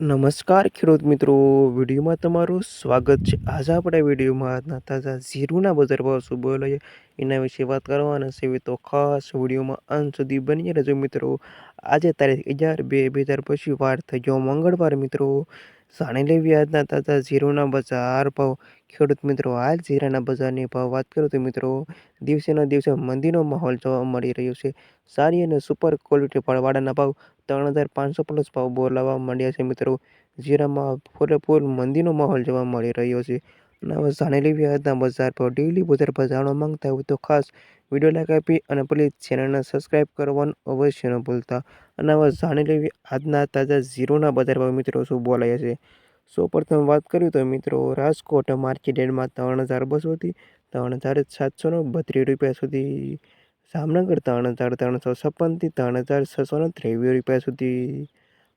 નમસ્કાર ખેડૂત મિત્રો, વિડીયોમાં તમારું સ્વાગત છે. આજે આપણે વિડીયોમાં આજના તાજા ઝીરુના બજાર ભાવ શું બોલાય એના વિશે વાત કરવાના છે તો ખાસ વિડીયોમાં અંત સુધી બની રહેજો મિત્રો. આજે તારીખ અગિયાર બે બે હજાર પછી વાર થઈ ગયો મંગળવાર મિત્રો. જાણી લેવી આજના તાજા જીરોના બજાર ભાવ ખેડૂત મિત્રો, હાલ જીરાના બજારની ભાવ વાત કરું તો મિત્રો, દિવસેના દિવસે મંદીનો માહોલ જોવા મળી રહ્યો છે. સારી અને સુપર ક્વોલિટી વાળાના ભાવ ત્રણ હજાર પાંચસો પ્લસ ભાવ બોલાવવા માંડ્યા છે મિત્રો. જીરામાં પૂરેપૂર મંદીનો માહોલ જોવા મળી રહ્યો છે. અને હવે જાણી લેવી આજના બજાર પર ડેલી બજાર પર જાણવા માંગતા હોય તો ખાસ વીડિયો લાઈક આપી અને પ્લીઝ ચેનલને સબસ્ક્રાઈબ કરવાનું અવશ્ય ન ભૂલતા. અને હવે જાણી લેવી આજના તાજા ઝીરોના બજાર ભાવ મિત્રો શું બોલાય છે? સૌ પ્રથમ વાત કરીએ તો મિત્રો રાજકોટ માર્કેટ રેટમાં ત્રણ હજાર બસોથી ત્રણ હજાર સાતસો બત્રીસ રૂપિયા સુધી, જામનગર ત્રણ હજાર ત્રણસો છપ્પનથી ત્રણ હજાર છસો ને ત્રેવીસ રૂપિયા સુધી,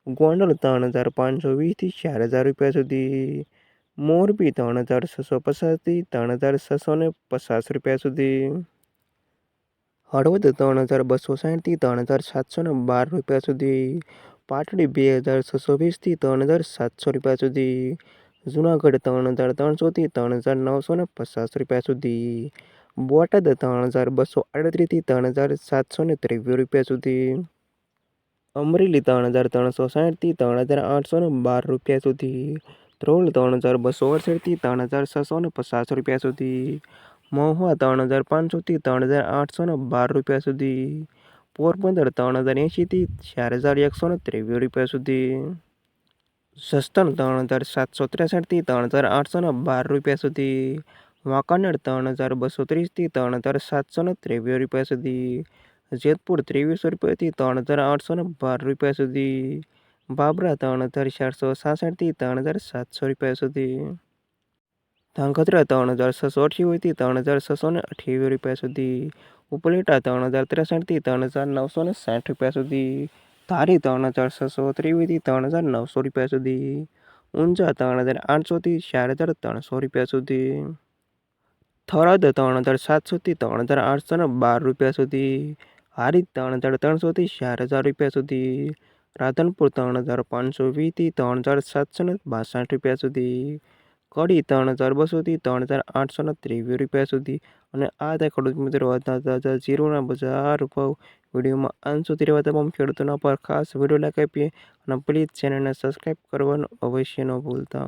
ગોંડલ ત્રણ હજાર પાંચસો વીસથી ચાર હજાર રૂપિયા સુધી મોરબી ત્રણ હજાર છસો પચાસથી ત્રણ હજાર છસો ને પચાસ રૂપિયા સુધી હળવદ ત્રણ હજાર બસો સાઠથી ત્રણ હજાર સાતસો ને બાર રૂપિયા સુધી પાટડી બે હજાર છસો વીસથી ત્રણ હજાર સાતસો રૂપિયા સુધી જુનાગઢ ત્રણ હજાર ત્રણસોથી ત્રણ હજાર નવસો ને પચાસ રૂપિયા સુધી બોટાદ ત્રણ હજાર બસો આડત્રીસથી ત્રણ હજાર સાતસો ને ત્રેવીસ રૂપિયા સુધી અમરેલી ત્રણ હજાર ત્રણસો સાઠથી ત્રણ હજાર આઠસો ને બાર રૂપિયા સુધી ધ્રોલ ત્રણ હજાર બસો અડસઠથી ત્રણ હજાર છસો ને પચાસ રૂપિયા સુધી મહુવા ત્રણ હજાર પાંચસોથી ત્રણ હજાર આઠસો ને બાર રૂપિયા સુધી પોરબંદર ત્રણ હજાર એંશીથી ચાર હજાર એકસો ને ત્રેવીસ રૂપિયા સુધી સસ્તન ત્રણ હજાર સાતસો ત્રેસઠથી ત્રણ હજાર આઠસો ને બાર રૂપિયા સુધી વાંકાનેર ત્રણ હજાર બસો ત્રીસથી ત્રણ હજાર સાતસો ને ત્રેવીસ રૂપિયા સુધી જેતપુર ત્રેવીસો રૂપિયાથી ત્રણ હજાર આઠસો ને બાર રૂપિયા સુધી બાબરા ત્રણ હજાર ચારસો સાસઠથી ત્રણ હજાર સાતસો રૂપિયા સુધી ધાંગધ્રા ત્રણ હજાર છસો અઠ્યાવીસથી ત્રણ હજાર છસો ને અઠ્યાવીસ રૂપિયા સુધી ઉપલેટા ત્રણ હજાર ત્રેસઠથી ત્રણ હજાર નવસો ને સાઠ રૂપિયા સુધી ધારી ત્રણ હજાર છસો ત્રેવીસથી ત્રણ હજાર નવસો રૂપિયા સુધી ઊંઝા ત્રણ હજાર આઠસોથી ચાર હજાર ત્રણસો રૂપિયા સુધી થરાદ ત્રણ હજાર સાતસોથી ત્રણ હજાર આઠસો ને બાર રૂપિયા સુધી હારી ત્રણ હજાર ત્રણસોથી ચાર હજાર રૂપિયા સુધી રાધનપુર ત્રણ હજાર પાંચસો વીસથી ત્રણ હજાર સાતસો ને બાસઠ રૂપિયા સુધી, કડી ત્રણ હજાર બસોથી ત્રણ હજાર આઠસો ને ત્રેવીસ રૂપિયા સુધી અને આ હતા ખેડૂત મિત્રો તાજા જીરોના બજાર ભાવ. વિડીયોમાં અંત સુધી રહેવા તમામ ખેડૂતોના પર ખાસ વીડિયો લાઈક અને પ્લીઝ ચેનલને સબસ્ક્રાઈબ કરવાનું અવશ્ય ન ભૂલતા.